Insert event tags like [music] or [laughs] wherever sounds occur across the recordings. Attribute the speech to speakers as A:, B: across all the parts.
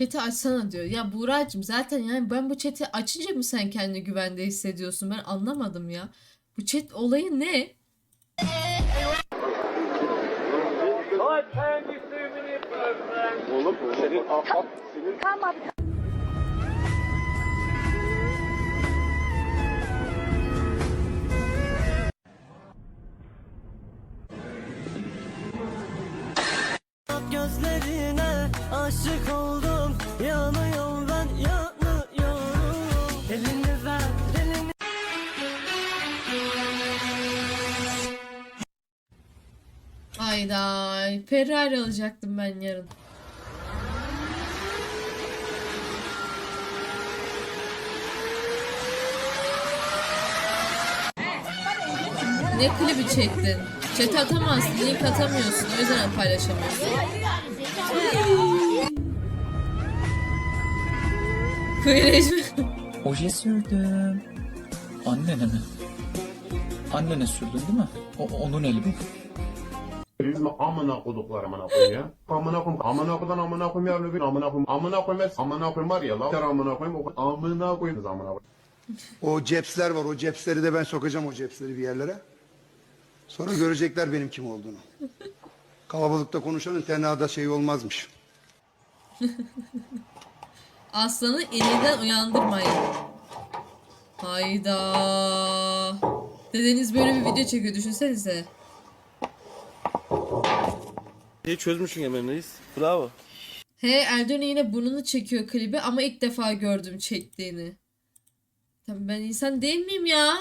A: Chat'i açsana diyor. Ya Buğra'cığım zaten yani ben bu chat'i açınca mı sen kendini güvende hissediyorsun? Ben anlamadım ya. Bu chat olayı ne?
B: Oğlum senin afat senin
C: Gözlerine aşık oldum Yanıyorum ben yanıyorum Elini ver elini
A: Ayda Ferrari alacaktım ben yarın. Ne klibi çektin? Chat atamazsın, link atamıyorsun. O yüzden paylaşamıyorsun. Mi?
D: Oje sürdüm. Annene mi? Annene sürdün değil mi? O, onun eli bu.
B: Mi amına koduklar amına koyayım ya? Amına koyayım. Amına koydan amına koyayım ya öbür amına koyayım. Amına koyayım. Amına koyayım var ya la. Ter amına koyayım. o- Amına koyayım. Amına koyayım.
E: O cepsler var. O cepsleri de ben sokacağım o cepsleri bir yerlere. Sonra görecekler benim kim olduğunu. Kalabalıkta konuşanın tenada şey olmazmış.
A: Aslanı elinden uyandırmayın. Hayda. Dedeniz böyle bir video çekiyor düşünsenize.
F: İyi çözmüşsün hemen reis. Bravo.
A: He Erdoğan yine burnunu çekiyor klibi ama ilk defa gördüm çektiğini. Tabii ben insan değil miyim ya?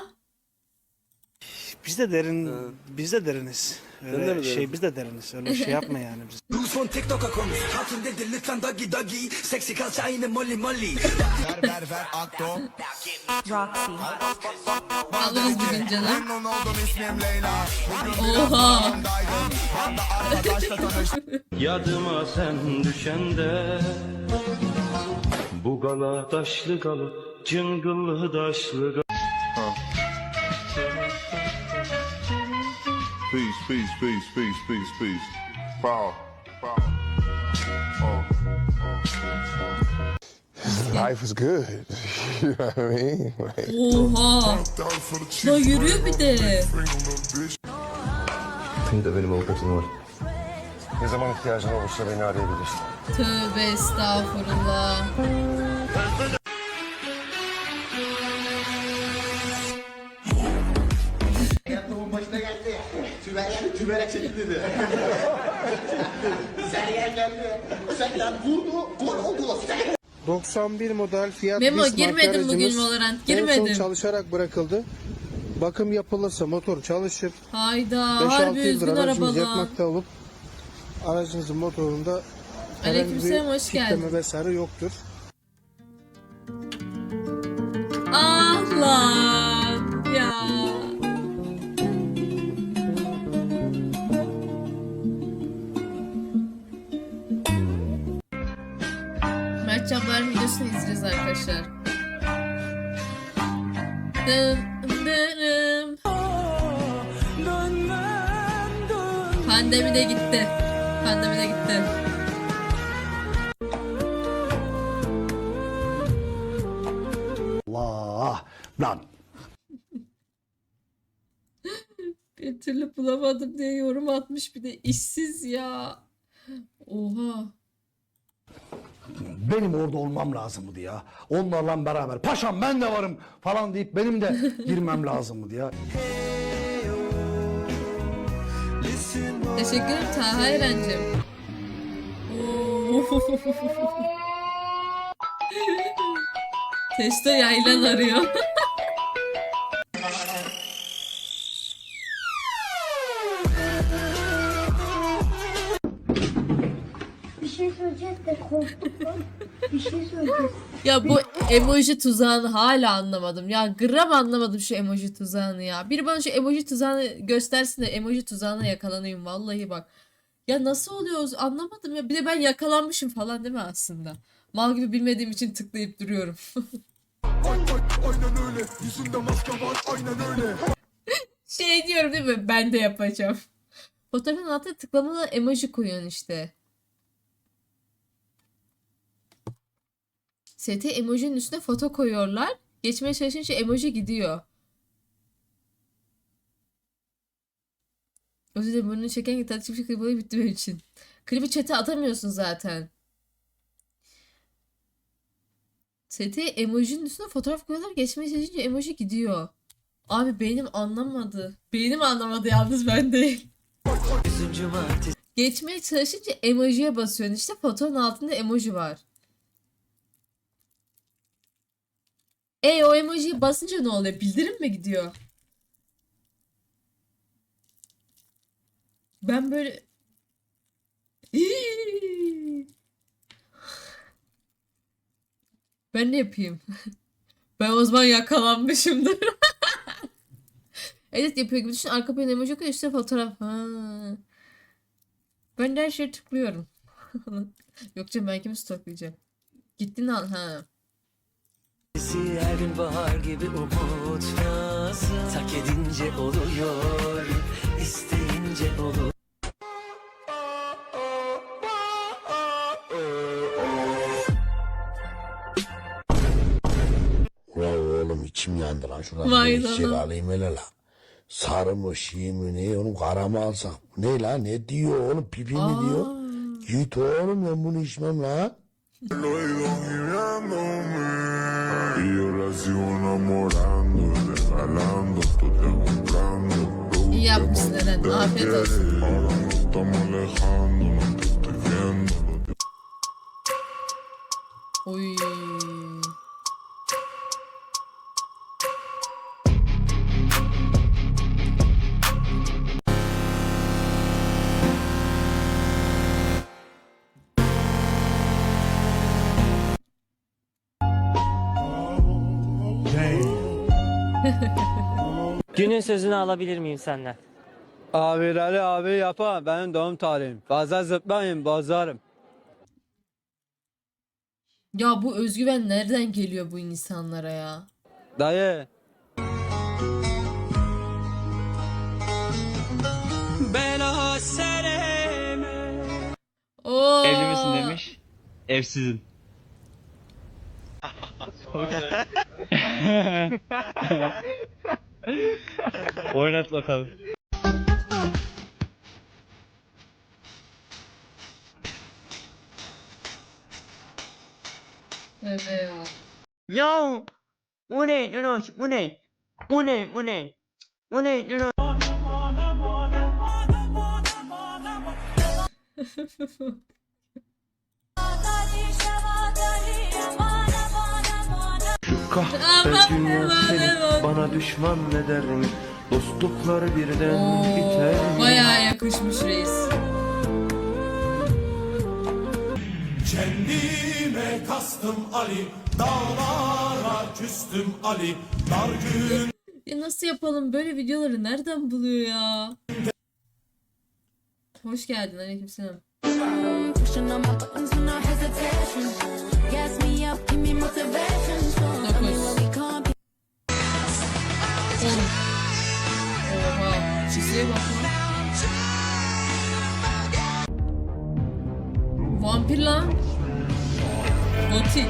G: Biz de derin, biz de deriniz.
F: Sen de
G: Öyle
F: mi
G: şey biz de deriniz. Öyle şey yapma yani biz. [laughs]
C: Son TikTok'a konuş Hatun dedi lütfen doggy doggy Seksi kalça yine molly molly
A: Alırız bir gün canım. Oha.
H: Yadıma sen düşende Bu gala taşlı galı Cıngıllı taşlı galı
I: Peace, peace, peace, peace, peace. Power, power. Oh,
J: Life is good. [laughs] you know what I mean? Like,
A: Oha. La yürüyor bir de.
J: de benim avukatım var. Ne zaman ihtiyacın olursa beni arayabilirsin.
A: Tövbe estağfurullah. [laughs]
K: Sen 91 model Fiat
A: Memo
K: Bismarck
A: girmedim bugün Valorant
K: En son
A: girmedim.
K: çalışarak bırakıldı. Bakım yapılırsa motor çalışır.
A: Hayda
K: 5-6
A: harbi
K: yıldır
A: üzgün arabalı.
K: yakmakta olup aracınızın motorunda herhangi
A: Aleykümselam,
K: bir
A: hoş
K: kitleme
A: geldin.
K: vesaire yoktur.
A: Mert Cabbar'ın videosunu izleyeceğiz arkadaşlar. Dım dırım. Pandemi de gitti. Pandemi de gitti.
E: Allah lan. [laughs]
A: Bir türlü bulamadım diye yorum atmış bir de işsiz ya. Oha.
E: Benim orada olmam lazımdı ya. Onlarla beraber paşam ben de varım falan deyip benim de girmem lazımdı ya.
A: Teşekkür ederim Taha Eren'cim. Testo yaylan arıyor.
L: Şey. Bir şey söyleyeceğiz.
A: ya bu emoji tuzağını hala anlamadım. Ya gram anlamadım şu emoji tuzağını ya. Biri bana şu emoji tuzağını göstersin de emoji tuzağına yakalanayım vallahi bak. Ya nasıl oluyor anlamadım ya. Bir de ben yakalanmışım falan değil mi aslında? Mal gibi bilmediğim için tıklayıp duruyorum. [laughs] şey diyorum değil mi? Ben de yapacağım. Fotoğrafın altına tıklamalı emoji koyuyorsun işte. ST emojinin üstüne foto koyuyorlar. Geçmeye çalışınca emoji gidiyor. Özür dilerim burnunu çeken gitar çift klibi bitti benim için. Klibi chat'e atamıyorsun zaten. ST emojinin üstüne fotoğraf koyuyorlar. Geçmeye çalışınca emoji gidiyor. Abi beynim anlamadı. Beynim anlamadı yalnız ben değil. Geçmeye çalışınca emojiye basıyorsun. İşte fotonun altında emoji var. E o emojiyi basınca ne oluyor? Bildirim mi gidiyor? Ben böyle [laughs] Ben ne yapayım? [laughs] Ben o zaman yakalanmışımdır. [laughs] Edit yapıyor gibi düşün. Arka plan emoji koyuyor. işte fotoğraf. Ha. Ben de her şeye tıklıyorum. Yok canım ben kimi stalklayacağım. Gittin al ha.
C: Her gün bahar gibi umutlasın Tak edince oluyor isteyince olur.
J: Ulan oğlum içim yandı lan. Şuradan
A: Vay
J: bir şey alayım hele la. Sarı mı şiir mi ne? Oğlum kara mı alsak? Ne la? Ne diyor oğlum? Pipi mi diyor? Git oğlum ben bunu içmem la.
I: Y ahora sigo enamorando, regalando, estoy comprando.
A: iyi yapmışsın. Afiyet olsun.
I: Ahora
G: Günün sözünü alabilir miyim senden?
K: Abi Ali abi yapar benim doğum tarihim. Fazla zıplayın bozarım.
A: Ya bu özgüven nereden geliyor bu insanlara ya?
K: Dayı.
A: Oo.
G: Evli misin demiş. Evsizim. [laughs] [laughs] [laughs] Oynat bakalım.
A: Evet.
G: Ya bu ne Yunuş bu ne? Bu ne bu ne? Bu ne Yunuş?
A: Kahpe dünya
H: düşman ne derim Dostluklar birden
A: Oo, bayağı yakışmış reis.
C: Kendime kastım Ali Dağlara küstüm Ali Dar gün
A: Ya nasıl yapalım? Böyle videoları nereden buluyor ya? Hoş geldin aleykümselam. Dokuz. Oha. Çizgiye bak lan. Vampir lan. Gotik.